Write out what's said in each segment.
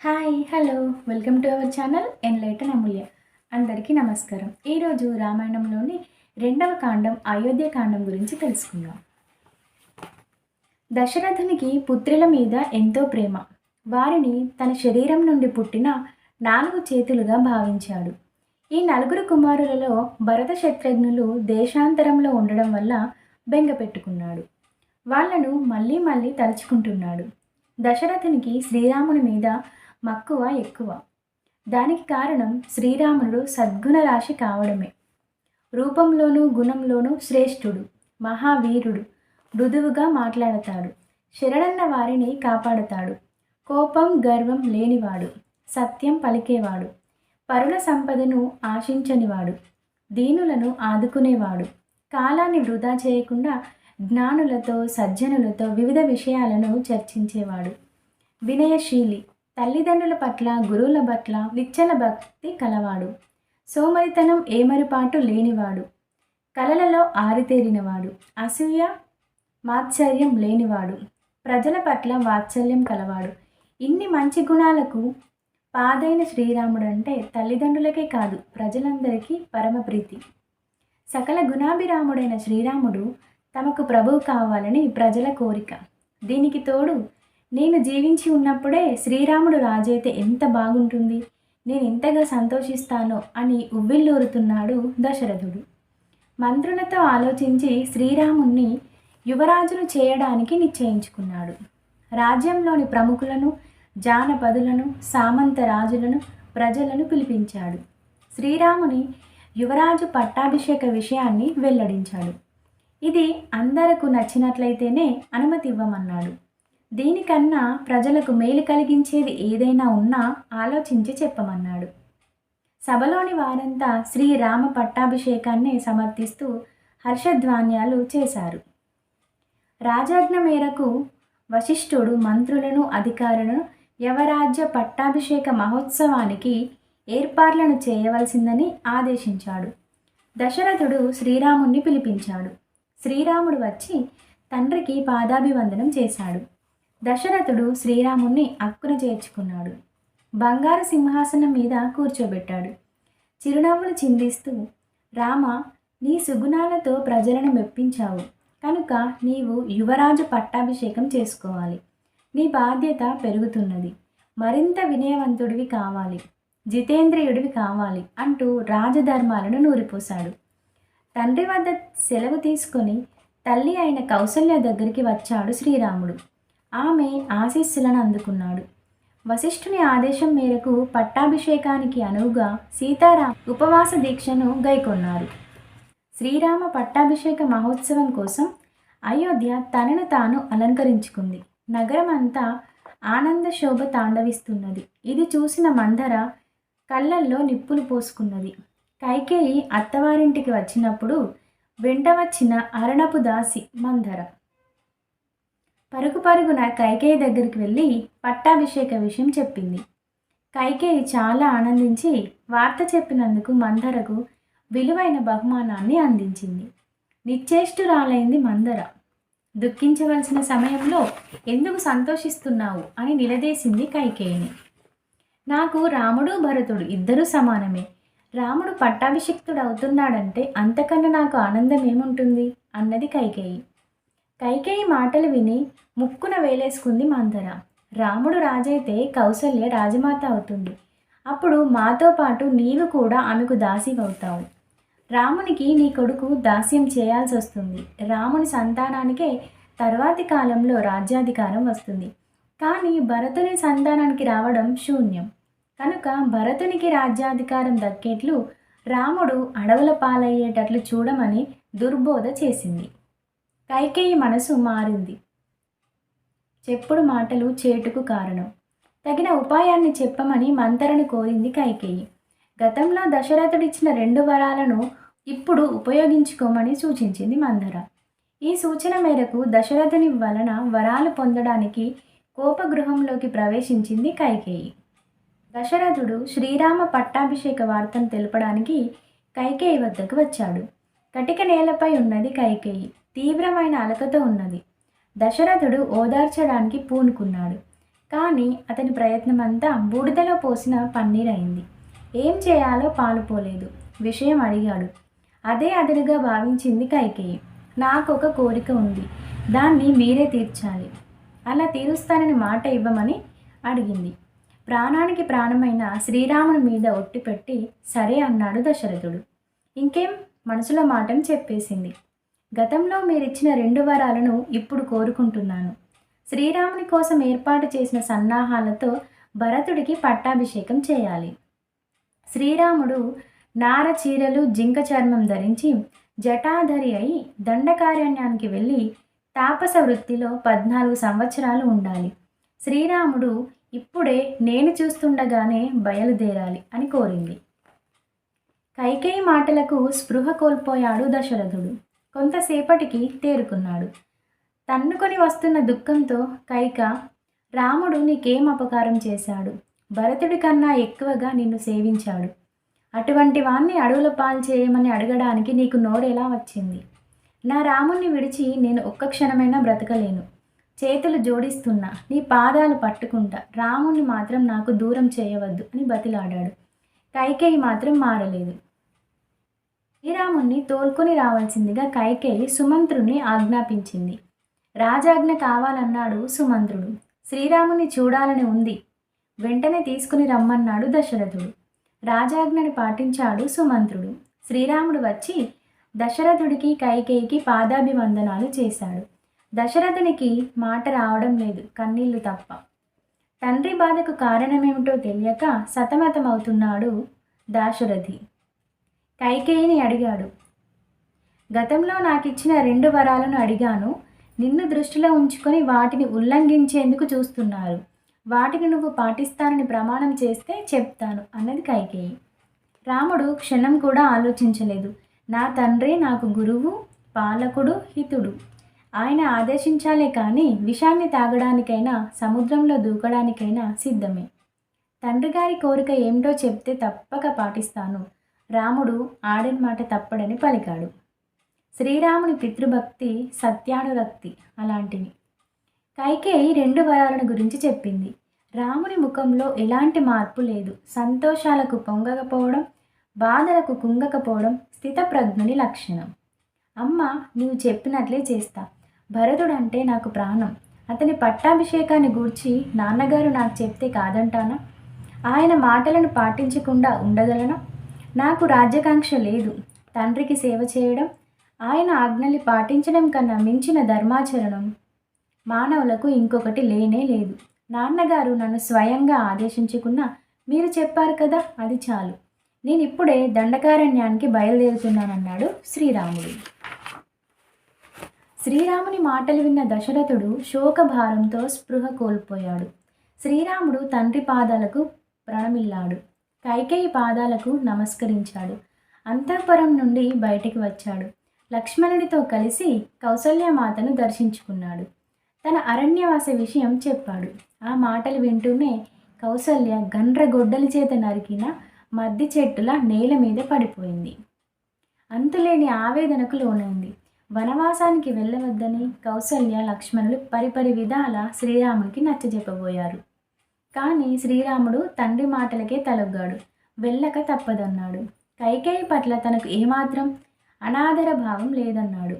Hi hello welcome to our channel enlighten Amulya అందరికీ నమస్కారం. ఈరోజు రామాయణంలోని రెండవ కాండం అయోధ్య కాండం గురించి తెలుసుకుందాం. దశరథునికి పుత్రుల మీద ఎంతో ప్రేమ. వారిని తన శరీరం నుండి పుట్టిన నాలుగు చేతులుగా భావించాడు. ఈ నలుగురు కుమారులలో భరత శత్రుఘ్నులు దేశాంతరంలో ఉండడం వల్ల బెంగ పెట్టుకున్నాడు. వాళ్ళను మళ్ళీ మళ్ళీ తలుచుకుంటున్నాడు. దశరథునికి శ్రీరాముని మీద మక్కువ ఎక్కువ. దానికి కారణం శ్రీరాముడు సద్గుణ రాశి కావడమే. రూపంలోనూ గుణంలోనూ శ్రేష్ఠుడు మహావీరుడు మృదువుగా మాట్లాడతాడు. శరణన్న వారిని కాపాడతాడు. కోపం గర్వం లేనివాడు సత్యం పలికేవాడు. పరుల సంపదను ఆశించనివాడు. దీనులను ఆదుకునేవాడు. కాలాన్ని వృధా చేయకుండా జ్ఞానులతో సజ్జనులతో వివిధ విషయాలను చర్చించేవాడు. వినయశీలి తల్లిదండ్రుల పట్ల గురువుల పట్ల నిచ్చల భక్తి కలవాడు. సోమరితనం ఏమరిపాటు లేనివాడు. కలలలో ఆరితేరినవాడు. అసూయ మాత్సర్యం లేనివాడు. ప్రజల పట్ల వాత్సల్యం కలవాడు. ఇన్ని మంచి గుణాలకు పాదైన శ్రీరాముడు అంటే తల్లిదండ్రులకే కాదు ప్రజలందరికీ పరమప్రీతి సకల గుణాభిరాముడైన శ్రీరాముడు తమకు ప్రభువు కావాలని ప్రజల కోరిక. దీనికి తోడు నేను జీవించి ఉన్నప్పుడే శ్రీరాముడు రాజైతే ఎంత బాగుంటుంది నేను ఎంతగా సంతోషిస్తానో అని ఉవ్విల్లూరుతున్నాడు దశరథుడు. మంత్రులతో ఆలోచించి శ్రీరాముణ్ణి యువరాజును చేయడానికి నిశ్చయించుకున్నాడు. రాజ్యంలోని ప్రముఖులను జానపదులను సామంత రాజులను ప్రజలను పిలిపించాడు. శ్రీరాముని యువరాజు పట్టాభిషేక విషయాన్ని వెల్లడించాడు. ఇది అందరకు నచ్చినట్లయితేనే అనుమతి ఇవ్వమన్నాడు. దీనికన్నా ప్రజలకు మేలు కలిగించేది ఏదైనా ఉన్నా ఆలోచించి చెప్పమన్నాడు. సభలోని వారంతా శ్రీరామ పట్టాభిషేకాన్ని సమర్థిస్తూ హర్షధ్వాన్యాలు చేశారు. రాజాజ్ఞ మేరకు వశిష్ఠుడు మంత్రులను అధికారులను యవరాజ్య పట్టాభిషేక మహోత్సవానికి ఏర్పాట్లను చేయవలసిందని ఆదేశించాడు. దశరథుడు శ్రీరాముణ్ణి పిలిపించాడు. శ్రీరాముడు వచ్చి తండ్రికి పాదాభివందనం చేశాడు. దశరథుడు శ్రీరాముణ్ణి అక్కున చేర్చుకున్నాడు. బంగారు సింహాసనం మీద కూర్చోబెట్టాడు. చిరునవ్వులు చిందిస్తూ రామ నీ సుగుణాలతో ప్రజలను మెప్పించావు. కనుక నీవు యువరాజు పట్టాభిషేకం చేసుకోవాలి. నీ బాధ్యత పెరుగుతున్నది. మరింత వినయవంతుడివి కావాలి. జితేంద్రియుడివి కావాలి అంటూ రాజధర్మాలను నూరిపోశాడు. తండ్రి వద్ద సెలవు తీసుకొని తల్లి అయిన కౌసల్య దగ్గరికి వచ్చాడు శ్రీరాముడు. ఆమె ఆశీస్సులను అందుకున్నాడు. వశిష్ఠుని ఆదేశం మేరకు పట్టాభిషేకానికి అనువుగా సీతారాం ఉపవాస దీక్షను గైకొన్నారు. శ్రీరామ పట్టాభిషేక మహోత్సవం కోసం అయోధ్య తనను తాను అలంకరించుకుంది. నగరం అంతా ఆనంద శోభ తాండవిస్తున్నది. ఇది చూసిన మందర కళ్ళల్లో నిప్పులు పోసుకున్నది. కైకేయి అత్తవారింటికి వచ్చినప్పుడు వెంట వచ్చిన అరణపు దాసి మందర పరుగు పరుగున కైకేయి దగ్గరికి వెళ్ళి పట్టాభిషేక విషయం చెప్పింది. కైకేయి చాలా ఆనందించి వార్త చెప్పినందుకు మందరకు విలువైన బహుమానాన్ని అందించింది. నిశ్చేష్టురాలైంది మందర. దుఃఖించవలసిన సమయంలో ఎందుకు సంతోషిస్తున్నావు అని నిలదీసింది కైకేయిని. నాకు రాముడు భరతుడు ఇద్దరూ సమానమే. రాముడు పట్టాభిషిక్తుడు అవుతున్నాడంటే అంతకన్నా నాకు ఆనందం ఏముంటుంది? అన్నది కైకేయి. కైకేయి మాటలు విని ముక్కున వేలేసుకుంది మందర. రాముడు రాజైతే కౌసల్య రాజమాత అవుతుంది. అప్పుడు మాతో పాటు నీవు కూడా ఆమెకు దాసివవుతావు. రామునికి నీ కొడుకు దాస్యం చేయాల్సి వస్తుంది రాముని సంతానానికే తర్వాతి కాలంలో రాజ్యాధికారం వస్తుంది. కానీ భరతుని సంతానానికి రావడం శూన్యం. కనుక భరతునికి రాజ్యాధికారం దక్కేట్లు రాముడు అడవుల పాలయ్యేటట్లు చూడమని దుర్బోధ చేసింది. కైకేయి మనసు మారింది. చెప్పుడు మాటలు చేటుకు కారణం. తగిన ఉపాయాన్ని చెప్పమని మంతరను కోరింది కైకేయి. గతంలో దశరథుడిచ్చిన రెండు వరాలను ఇప్పుడు ఉపయోగించుకోమని సూచించింది మందర. ఈ సూచన మేరకు దశరథుని వలన వరాలు పొందడానికి కోపగృహంలోకి ప్రవేశించింది కైకేయి. దశరథుడు శ్రీరామ పట్టాభిషేక వార్తను తెలపడానికి కైకేయి వద్దకు వచ్చాడు. కటిక నేలపై ఉన్నది కైకేయి. తీవ్రమైన అలకతో ఉన్నది. దశరథుడు ఓదార్చడానికి పూనుకున్నాడు. కానీ అతని ప్రయత్నం అంతా బూడిదలో పోసిన పన్నీర్ అయింది ఏం చేయాలో పాలుపోలేదు. విషయం అడిగాడు. అదే అదనుగా భావించింది కైకేయి. నాకు ఒక కోరిక ఉంది. దాన్ని మీరే తీర్చాలి. అలా తీరుస్తానని మాట ఇవ్వమని అడిగింది. ప్రాణానికి ప్రాణమైన శ్రీరాముని మీద ఒట్టి పెట్టి సరే అన్నాడు దశరథుడు. ఇంకేం? మనసులో మాటను చెప్పేసింది. గతంలో మీరిచ్చిన రెండు వరాలను ఇప్పుడు కోరుకుంటున్నాను. శ్రీరాముని కోసం ఏర్పాటు చేసిన సన్నాహాలతో భరతుడికి పట్టాభిషేకం చేయాలి. శ్రీరాముడు నార చీరలు జింక చర్మం ధరించి జటాధరి అయి దండకారణ్యానికి వెళ్ళి తాపస వృత్తిలో పద్నాలుగు సంవత్సరాలు ఉండాలి. శ్రీరాముడు ఇప్పుడే నేను చూస్తుండగానే బయలుదేరాలి అని కోరింది. కైకేయి మాటలకు స్పృహ కోల్పోయాడు దశరథుడు. కొంతసేపటికి తేరుకున్నాడు. తన్నుకొని వస్తున్న దుఃఖంతో కైక రాముడు నీకేం అపకారం చేశాడు? భరతుడి కన్నా ఎక్కువగా నిన్ను సేవించాడు. అటువంటి వాణ్ణి అడవుల పాలు చేయమని అడగడానికి నీకు నోరెలా వచ్చింది? నా రాముణ్ణి విడిచి నేను ఒక్క క్షణమైనా బ్రతకలేను. చేతులు జోడిస్తున్నా నీ పాదాలు పట్టుకుంటా రాముణ్ణి మాత్రం నాకు దూరం చేయవద్దు అని బతిలాడాడు. కైకేయి మాత్రం మారలేదు. శ్రీరాముణ్ణి తోల్కొని రావాల్సిందిగా కైకేయి సుమంత్రుణ్ణి ఆజ్ఞాపించింది. రాజాజ్ఞ కావాలన్నాడు సుమంత్రుడు. శ్రీరాముని చూడాలని ఉంది. వెంటనే తీసుకుని రమ్మన్నాడు దశరథుడు. రాజాజ్ఞని పాటించాడు సుమంత్రుడు. శ్రీరాముడు వచ్చి దశరథుడికి కైకేయికి పాదాభివందనాలు చేశాడు. దశరథునికి మాట రావడం లేదు కన్నీళ్ళు తప్ప. తండ్రి బాధకు కారణమేమిటో తెలియక సతమతమవుతున్నాడు దాశరథి. కైకేయిని అడిగాడు. గతంలో నాకు ఇచ్చిన రెండు వరాలను అడిగాను. నిన్ను దృష్టిలో ఉంచుకొని వాటిని ఉల్లంఘించేందుకు చూస్తున్నారు. వాటిని నువ్వు పాటిస్తానని ప్రమాణం చేస్తే చెప్తాను అన్నది కైకేయి. రాముడు క్షణం కూడా ఆలోచించలేదు. నా తండ్రి నాకు గురువు పాలకుడు హితుడు. ఆయన ఆదేశించాలే కానీ విషాన్ని తాగడానికైనా సముద్రంలో దూకడానికైనా సిద్ధమే. తండ్రి గారి కోరిక ఏమిటో చెప్తే తప్పక పాటిస్తాను. రాముడు ఆడిన మాట తప్పడని పలికాడు. శ్రీరాముని పితృభక్తి సత్యానురక్తి అలాంటివి. కైకేయి రెండు వరాలను గురించి చెప్పింది. రాముని ముఖంలో ఎలాంటి మార్పు లేదు. సంతోషాలకు పొంగకపోవడం బాధలకు కుంగకపోవడం స్థితప్రజ్ఞుని లక్షణం. అమ్మ నువ్వు చెప్పినట్లే చేస్తా. భరతుడంటే నాకు ప్రాణం. అతని పట్టాభిషేకాన్ని గూర్చి నాన్నగారు నాకు చెప్తే కాదంటానా? ఆయన మాటలను పాటించకుండా ఉండగలనా? నాకు రాజ్యాకాంక్ష లేదు. తండ్రికి సేవ చేయడం ఆయన ఆజ్ఞల్ని పాటించడం కన్నా మించిన ధర్మాచరణం మానవులకు ఇంకొకటి లేనే లేదు. నాన్నగారు నన్ను స్వయంగా ఆదేశించుకున్నా మీరు చెప్పారు కదా అది చాలు. నేను ఇప్పుడే దండకారణ్యానికి బయలుదేరుతున్నానన్నాడు శ్రీరాముడు. శ్రీరాముని మాటలు విన్న దశరథుడు శోకభారంతో స్పృహ కోల్పోయాడు. శ్రీరాముడు తండ్రి పాదాలకు ప్రణమిల్లాడు. కైకేయి పాదాలకు నమస్కరించాడు. అంతఃపురం నుండి బయటికి వచ్చాడు. లక్ష్మణుడితో కలిసి కౌసల్యమాతను దర్శించుకున్నాడు. తన అరణ్యవాస విషయం చెప్పాడు. ఆ మాటలు వింటూనే కౌసల్య గండ్రగొడ్డలి చేత నరికిన మద్ది చెట్టుల నేల మీద పడిపోయింది. అంతులేని ఆవేదనకు లోనైంది. వనవాసానికి వెళ్ళవద్దని కౌసల్య లక్ష్మణులు పరిపరి విధాల శ్రీరామునికి నచ్చజెప్పబోయారు. కానీ శ్రీరాముడు తండ్రి మాటలకే తలొగ్గాడు. వెళ్ళక తప్పదన్నాడు. కైకేయి పట్ల తనకు ఏమాత్రం అనాదర భావం లేదన్నాడు.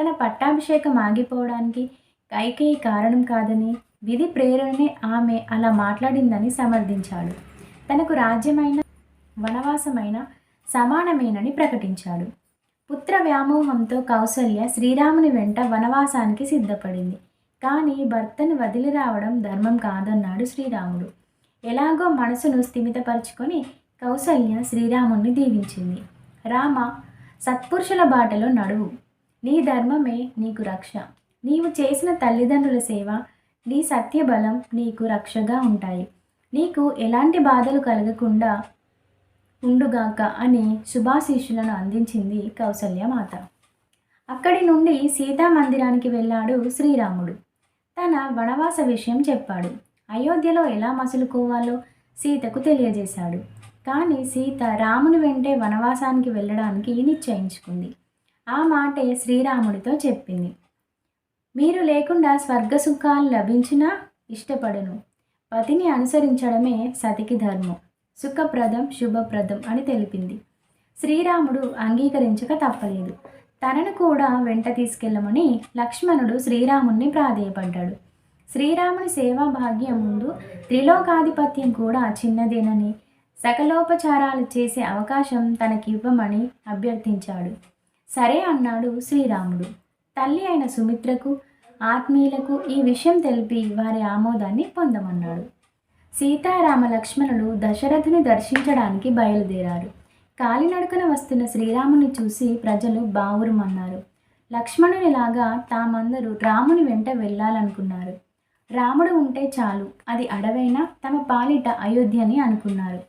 తన పట్టాభిషేకం ఆగిపోవడానికి కైకేయి కారణం కాదని విధి ప్రేరణనే ఆమె అలా మాట్లాడిందని సమర్థించాడు. తనకు రాజ్యమైన వనవాసమైన సమానమేనని ప్రకటించాడు. పుత్ర వ్యామోహంతో కౌసల్య శ్రీరాముని వెంట వనవాసానికి సిద్ధపడింది. కానీ భర్తను వదిలి రావడం ధర్మం కాదన్నాడు శ్రీరాముడు. ఎలాగో మనసును స్థిమితపరుచుకొని కౌసల్య శ్రీరాముణ్ణి దీవించింది. రామ సత్పురుషుల బాటలో నడువు. నీ ధర్మమే నీకు రక్ష. నీవు చేసిన తల్లిదండ్రుల సేవ నీ సత్యబలం నీకు రక్షగా ఉంటాయి. నీకు ఎలాంటి బాధలు కలగకుండా ఉండుగాక అని శుభాశీషులను అందించింది కౌసల్య మాత. అక్కడి నుండి సీతా మందిరానికి వెళ్ళాడు శ్రీరాముడు. తన వనవాస విషయం చెప్పాడు. అయోధ్యలో ఎలా మసులుకోవాలో సీతకు తెలియజేశాడు. కానీ సీత రాముని వెంటే వనవాసానికి వెళ్ళడానికి నిశ్చయించుకుంది. ఆ మాటే శ్రీరాముడితో చెప్పింది. మీరు లేకుండా స్వర్గ సుఖాలు లభించినా ఇష్టపడను. పతిని అనుసరించడమే సతికి ధర్మం. సుఖప్రదం శుభప్రదం అని తెలిపింది. శ్రీరాముడు అంగీకరించక తప్పలేదు. తనను కూడా వెంట తీసుకెళ్ళమని లక్ష్మణుడు శ్రీరాముణ్ణి ప్రాధేయపడ్డాడు. శ్రీరాముని సేవా భాగ్యం ముందు త్రిలోకాధిపత్యం కూడా చిన్నదేనని సకలోపచారాలు చేసే అవకాశం తనకివ్వమని అభ్యర్థించాడు. సరే అన్నాడు శ్రీరాముడు. తల్లి అయిన సుమిత్రకు ఆత్మీయులకు ఈ విషయం తెలిపి వారి ఆమోదాన్ని పొందమన్నాడు. సీతారామ లక్ష్మణులు దశరథుని దర్శించడానికి బయలుదేరారు. కాలినడకన వస్తున్న శ్రీరాముని చూసి ప్రజలు బావురుమన్నారు. లక్ష్మణునిలాగా తామందరూ రాముని వెంట వెళ్ళాలనుకున్నారు. రాముడు ఉంటే చాలు అది అడవైనా తమ పాలిట అయోధ్యని అనుకున్నారు.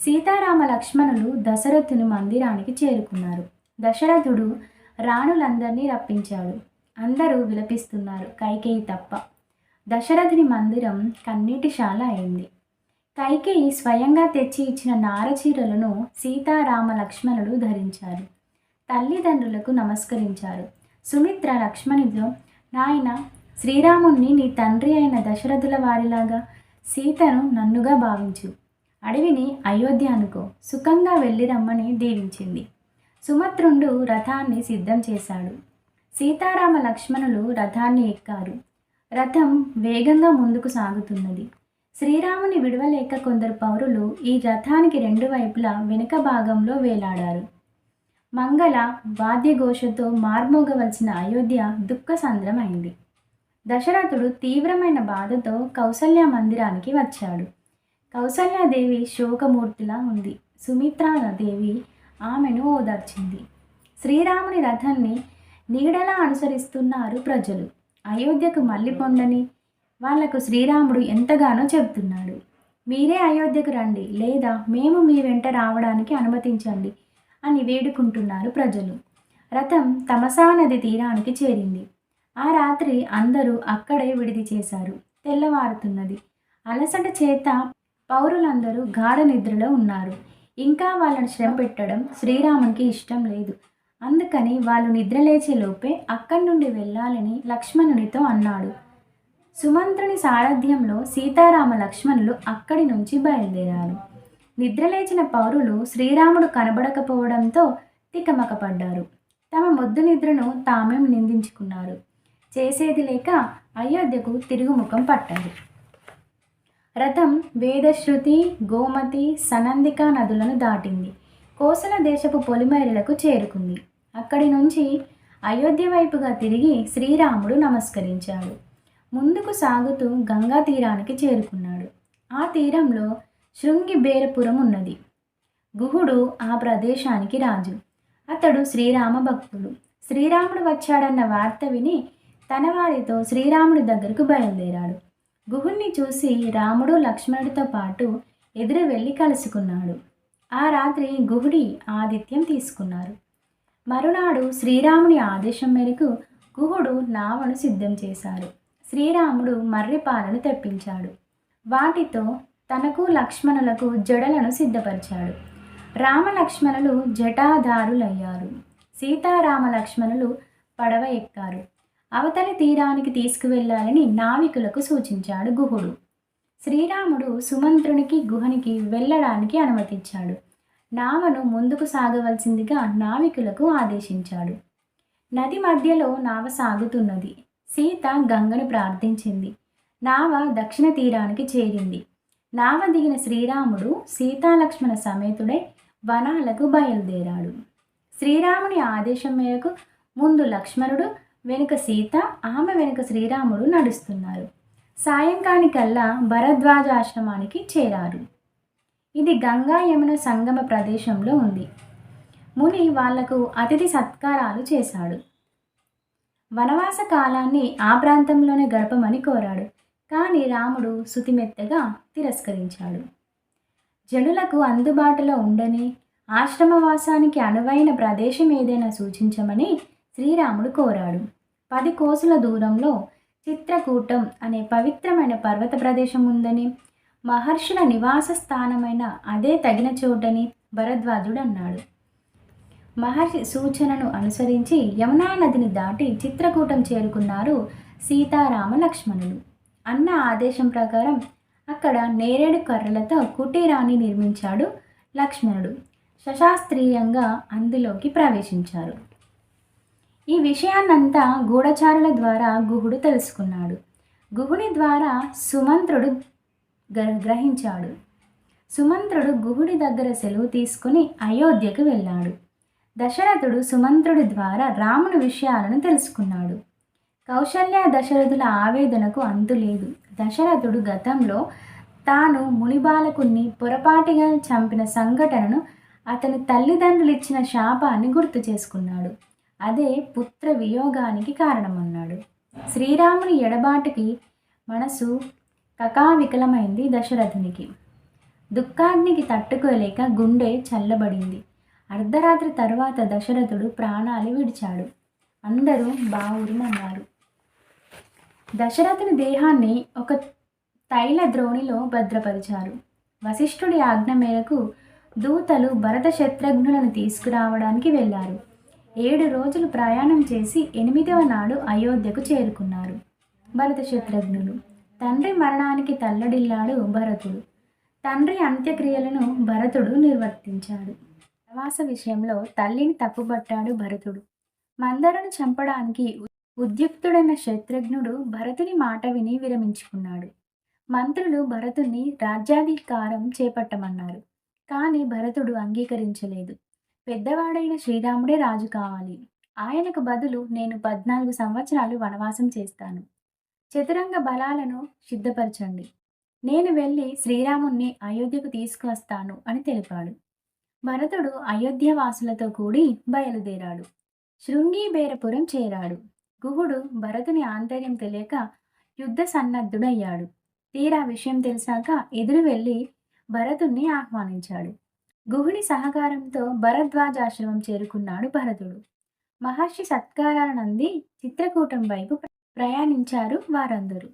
సీతారామ లక్ష్మణులు దశరథుని మందిరానికి చేరుకున్నారు. దశరథుడు రాణులందరినీ రప్పించాడు. అందరూ విలపిస్తున్నారు కైకేయి తప్ప. దశరథుని మందిరం కన్నీటిశాల అయింది. కైకేయి స్వయంగా తెచ్చి ఇచ్చిన నారచీరలను సీతారామ లక్ష్మణుడు ధరించారు తల్లిదండ్రులకు నమస్కరించారు. సుమిత్ర లక్ష్మణితో నాయన శ్రీరాముణ్ణి నీ తండ్రి అయిన దశరథుల వారిలాగా సీతను నన్నుగా భావించు. అడవిని అయోధ్య అనుకో. సుఖంగా వెళ్ళి రమ్మని దీవించింది. సుమత్రుండు రథాన్ని సిద్ధం చేశాడు. సీతారామ లక్ష్మణులు రథాన్ని ఎక్కారు. రథం వేగంగా ముందుకు సాగుతున్నది. శ్రీరాముని విడవలేక కొందరు పౌరులు ఈ రథానికి రెండు వైపులా వెనుక భాగంలో వేలాడారు. మంగళ వాద్యఘోషతో మార్మోగవలసిన అయోధ్య దుఃఖసంద్రం అయింది దశరథుడు తీవ్రమైన బాధతో కౌసల్య మందిరానికి వచ్చాడు. కౌసల్యాదేవి శోకమూర్తిలా ఉంది. సుమిత్రాదేవి ఆమెను ఓదార్చింది. శ్రీరాముని రథాన్ని నీడలా అనుసరిస్తున్నారు ప్రజలు. అయోధ్యకు మళ్ళీ పొండని వాళ్ళకు శ్రీరాముడు ఎంతగానో చెబుతున్నాడు. మీరే అయోధ్యకు రండి లేదా మేము మీ వెంట రావడానికి అనుమతించండి అని వేడుకుంటున్నారు ప్రజలు. రథం తమసా నది తీరానికి చేరింది. ఆ రాత్రి అందరూ అక్కడే విడిది చేశారు తెల్లవారుతున్నది. అలసట చేత పౌరులందరూ గాఢ నిద్రలో ఉన్నారు. ఇంకా వాళ్ళని శ్రమ పెట్టడం శ్రీరామునికి ఇష్టం లేదు. అందుకని వాళ్ళు నిద్రలేచే లోపే అక్కడి నుండి వెళ్ళాలని లక్ష్మణునితో అన్నాడు. సుమంత్రుని సారథ్యంలో సీతారామ లక్ష్మణులు అక్కడి నుంచి బయలుదేరారు. నిద్రలేచిన పౌరులు శ్రీరాముడు కనబడకపోవడంతో తికమకపడ్డారు. తమ మొద్దు నిద్రను తామేం నిందించుకున్నారు. చేసేది లేక అయోధ్యకు తిరుగుముఖం పట్టారు రథం వేదశ్రుతి గోమతి సనందిక నదులను దాటింది. కోసల దేశపు పొలిమేరలకు చేరుకుంది. అక్కడి నుంచి అయోధ్య వైపుగా తిరిగి శ్రీరాముడు నమస్కరించాడు. ముందుకు సాగుతూ గంగా తీరానికి చేరుకున్నాడు. ఆ తీరంలో శృంగి బేరపురం ఉన్నది గుహుడు ఆ ప్రదేశానికి రాజు. అతడు శ్రీరామ భక్తుడు. శ్రీరాముడు వచ్చాడన్న వార్త విని తన వారితో శ్రీరాముడి దగ్గరకు బయలుదేరాడు. గుహుణ్ణి చూసి రాముడు లక్ష్మణుడితో పాటు ఎదురు వెళ్ళి కలుసుకున్నాడు. ఆ రాత్రి గుహుడి ఆతిథ్యం తీసుకున్నారు. మరునాడు శ్రీరాముని ఆదేశం మేరకు గుహుడు నావను సిద్ధం చేశారు. శ్రీరాముడు మర్రిపాలను తెప్పించాడు. వాటితో తనకు లక్ష్మణులకు జడలను సిద్ధపరిచాడు. రామలక్ష్మణులు జటాదారులయ్యారు జటాధారులయ్యారు. సీతారామ లక్ష్మణులు పడవ ఎక్కారు. అవతలి తీరానికి తీసుకువెళ్ళాలని నావికులకు సూచించాడు గుహుడు. శ్రీరాముడు సుమంత్రునికి గుహనికి వెళ్ళడానికి అనుమతించాడు. నావను ముందుకు సాగవలసిందిగా నావికులకు ఆదేశించాడు. నది మధ్యలో నావ సాగుతున్నది. సీత గంగను ప్రార్థించింది. నావ దక్షిణ తీరానికి చేరింది. నావ దిగిన శ్రీరాముడు సీతాలక్ష్మణ సమేతుడై వనాలకు బయలుదేరాడు. శ్రీరాముని ఆదేశం మేరకు ముందు లక్ష్మణుడు వెనుక సీత ఆమె వెనుక శ్రీరాముడు నడుస్తున్నారు. సాయంకానికల్లా భరద్వాజాశ్రమానికి చేరారు. ఇది గంగా యమున సంగమ ప్రదేశంలో ఉంది. ముని వాళ్ళకు అతిథి సత్కారాలు చేశాడు. వనవాస కాలాన్ని ఆ ప్రాంతంలోనే గడపమని కోరాడు. కానీ రాముడు శుతిమెత్తగా తిరస్కరించాడు. జనులకు అందుబాటులో ఉండని ఆశ్రమవాసానికి అనువైన ప్రదేశం ఏదైనా సూచించమని శ్రీరాముడు కోరాడు. పది కోసుల దూరంలో చిత్రకూటం అనే పవిత్రమైన పర్వత ప్రదేశం ఉందని మహర్షుల నివాస స్థానమైన అదే తగిన చోటని భరద్వాజుడు అన్నాడు. మహర్షి సూచనను అనుసరించి యమునా నదిని దాటి చిత్రకూటం చేరుకున్నారు సీతారామ లక్ష్మణులు అన్న ఆదేశం ప్రకారం అక్కడ నేరేడు కర్రలతో కుటీరాన్ని నిర్మించాడు లక్ష్మణుడు. శశాస్త్రీయంగా అందులోకి ప్రవేశించారు. ఈ విషయాన్నంతా గూఢచారుల ద్వారా గుహుడు తెలుసుకున్నాడు. గుహుని ద్వారా సుమంత్రుడు గ్రహించాడు. సుమంత్రుడు గుహుడి దగ్గర సెలవు తీసుకుని అయోధ్యకు వెళ్ళాడు. దశరథుడు సుమంత్రుడి ద్వారా రాముని విషయాలను తెలుసుకున్నాడు. కౌశల్య దశరథుల ఆవేదనకు అంతులేదు దశరథుడు గతంలో తాను మునిబాలకుణ్ణి పొరపాటిగా చంపిన సంఘటనను అతని తల్లిదండ్రులు ఇచ్చిన శాపాన్ని గుర్తు చేసుకున్నాడు. అదే పుత్ర వియోగానికి కారణమన్నాడు. శ్రీరాముని ఎడబాటుకి మనసు కకావికలమైంది దశరథునికి. దుఃఖాగ్నికి తట్టుకోలేక గుండె చల్లబడింది. అర్ధరాత్రి తర్వాత దశరథుడు ప్రాణాలు విడిచాడు. అందరూ బావురుమన్నారు దశరథుని దేహాన్ని ఒక తైల ద్రోణిలో భద్రపరిచారు. వశిష్ఠుడి ఆజ్ఞ మేరకు దూతలు భరత శత్రుఘ్నులను తీసుకురావడానికి వెళ్ళారు. ఏడు రోజులు ప్రయాణం చేసి ఎనిమిదవ నాడు అయోధ్యకు చేరుకున్నారు భరత శత్రుఘ్నులు. తండ్రి మరణానికి తల్లడిల్లాడు భరతుడు. తండ్రి అంత్యక్రియలను భరతుడు నిర్వర్తించాడు. వనవాస విషయంలో తల్లిని తప్పుబట్టాడు భరతుడు. మందరను చంపడానికి ఉద్యుక్తుడైన శత్రుఘ్నుడు భరతుని మాట విని విరమించుకున్నాడు. మంత్రులు భరతుని రాజ్యాధికారం చేపట్టమన్నారు. కానీ భరతుడు అంగీకరించలేదు. పెద్దవాడైన శ్రీరాముడే రాజు కావాలి. ఆయనకు బదులు నేను పద్నాలుగు సంవత్సరాలు వనవాసం చేస్తాను. చతురంగ బలాలను సిద్ధపరచండి. నేను వెళ్ళి శ్రీరాముణ్ణి అయోధ్యకు తీసుకువస్తాను అని తెలిపాడు. భరతుడు అయోధ్య వాసులతో కూడి బయలుదేరాడు. శృంగీబేరపురం చేరాడు. గుహుడు భరతుని ఆంతర్యం తెలియక యుద్ధ సన్నద్ధుడయ్యాడు. తీరా విషయం తెలిసాక ఎదురు వెళ్ళి భరతుణ్ణి ఆహ్వానించాడు. గుహుడి సహకారంతో భరద్వాజాశ్రమం చేరుకున్నాడు భరతుడు. మహర్షి సత్కారానంది చిత్రకూటం వైపు ప్రయాణించారు వారందరూ.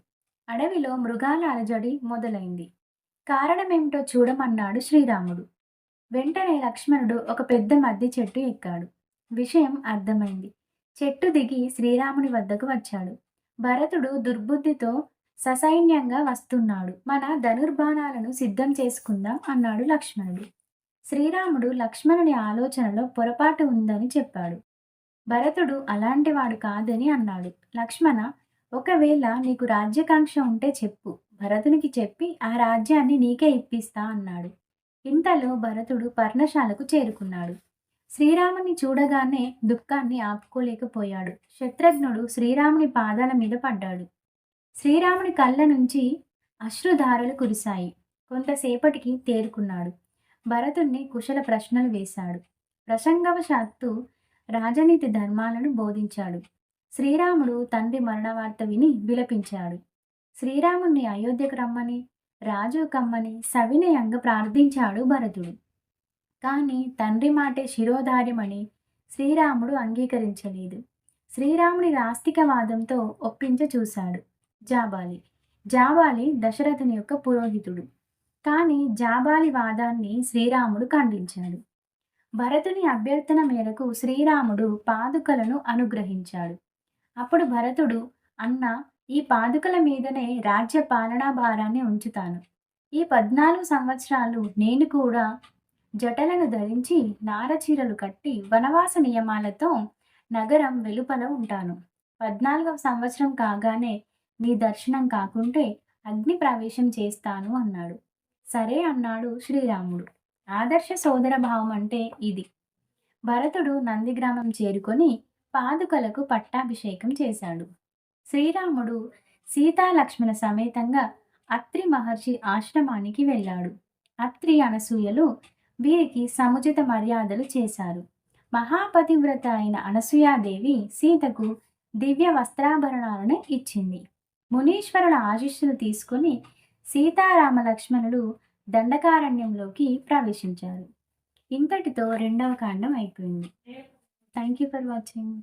అడవిలో మృగాల అలజడి మొదలైంది. కారణమేమిటో చూడమన్నాడు శ్రీరాముడు. వెంటనే లక్ష్మణుడు ఒక పెద్ద మద్ది చెట్టు ఎక్కాడు. విషయం అర్థమైంది. చెట్టు దిగి శ్రీరాముని వద్దకు వచ్చాడు. భరతుడు దుర్బుద్ధితో ససైన్యంగా వస్తున్నాడు. మన ధనుర్బాణాలను సిద్ధం చేసుకుందాం అన్నాడు లక్ష్మణుడు. శ్రీరాముడు లక్ష్మణుని ఆలోచనలో పొరపాటు ఉందని చెప్పాడు. భరతుడు అలాంటివాడు కాదని అన్నాడు. లక్ష్మణ ఒకవేళ నీకు రాజ్యకాంక్ష ఉంటే చెప్పు. భరతునికి చెప్పి ఆ రాజ్యాన్ని నీకే ఇప్పిస్తా అన్నాడు. ఇంతలో భరతుడు పర్ణశాలకు చేరుకున్నాడు. శ్రీరాముని చూడగానే దుఃఖాన్ని ఆపుకోలేకపోయాడు. శత్రుఘ్నుడు శ్రీరాముని పాదాల మీద పడ్డాడు. శ్రీరాముని కళ్ళ నుంచి అశ్రుధారలు కురిశాయి. కొంతసేపటికి తేరుకున్నాడు. భరతుణ్ణి కుశల ప్రశ్నలు వేశాడు. ప్రసంగవశాత్తు రాజనీతి ధర్మాలను బోధించాడు. శ్రీరాముడు తండ్రి మరణవార్త విని విలపించాడు. శ్రీరాముణ్ణి అయోధ్యకు రమ్మని రాజు కమ్మని సవినయంగా ప్రార్థించాడు భరతుడు. కానీ తండ్రి మాటే శిరోధార్యమని శ్రీరాముడు అంగీకరించలేదు. శ్రీరాముడి నాస్తికవాదంతో ఒప్పించ చూశాడు జాబాలి. జాబాలి దశరథుని యొక్క పురోహితుడు. కానీ జాబాలి వాదాన్ని శ్రీరాముడు ఖండించాడు. భరతుని అభ్యర్థన మేరకు శ్రీరాముడు పాదుకలను అనుగ్రహించాడు. అప్పుడు భరతుడు అన్న ఈ పాదుకల మీదనే రాజ్య పాలనా భారాన్ని ఉంచుతాను. ఈ పద్నాలుగు సంవత్సరాలు నేను కూడా జటలను ధరించి నారచీరలు కట్టి వనవాస నియమాలతో నగరం వెలుపల ఉంటాను. పద్నాలుగవ సంవత్సరం కాగానే నీ దర్శనం కాకుంటే అగ్ని ప్రవేశం చేస్తాను అన్నాడు. సరే అన్నాడు శ్రీరాముడు. ఆదర్శ సోదర భావం అంటే ఇది. భరతుడు నందిగ్రామం చేరుకొని పాదుకలకు పట్టాభిషేకం చేశాడు. శ్రీరాముడు సీతాలక్ష్మణ సమేతంగా అత్రి మహర్షి ఆశ్రమానికి వెళ్ళాడు. అత్రి అనసూయలు వీరికి సముచిత మర్యాదలు చేశారు. మహాపతివ్రత అయిన అనసూయాదేవి సీతకు దివ్య వస్త్రాభరణాలను ఇచ్చింది. మునీశ్వరుల ఆశీస్సులు తీసుకుని సీతారామ లక్ష్మణుడు దండకారణ్యంలోకి ప్రవేశించారు. ఇంతటితో రెండవ కాండం అయిపోయింది. Thank you for watching